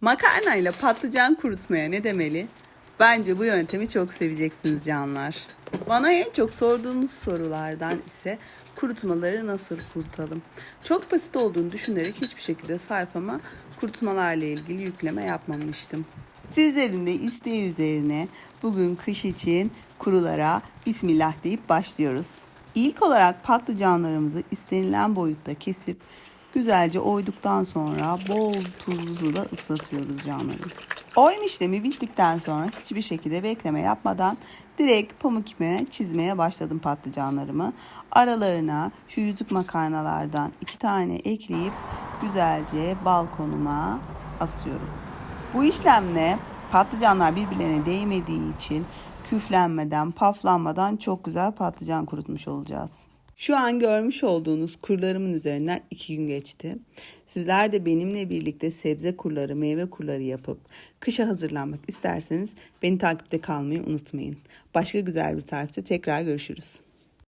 Makarna ile patlıcan kurutmaya ne demeli? Bence bu yöntemi çok seveceksiniz canlar. Bana en çok sorduğunuz sorulardan ise kurutmaları nasıl kurutalım? Çok basit olduğunu düşünerek hiçbir şekilde sayfama kurutmalarla ilgili yükleme yapmamıştım. Sizlerin de isteği üzerine bugün kış için kurulara Bismillah deyip başlıyoruz. İlk olarak patlıcanlarımızı istenilen boyutta kesip güzelce oyduktan sonra bol tuzlu da ıslatıyoruz canlarım. Oyma işlemi bittikten sonra hiçbir şekilde bekleme yapmadan direkt pamuk ipime çizmeye başladım patlıcanlarımı. Aralarına şu yüzük makarnalardan iki tane ekleyip güzelce balkonuma asıyorum. Bu işlemle patlıcanlar birbirlerine değmediği için küflenmeden, paflanmadan çok güzel patlıcan kurutmuş olacağız. Şu an görmüş olduğunuz kurlarımın üzerinden iki gün geçti. Sizler de benimle birlikte sebze kurları, meyve kurları yapıp kışa hazırlanmak isterseniz beni takipte kalmayı unutmayın. Başka güzel bir tarifte tekrar görüşürüz.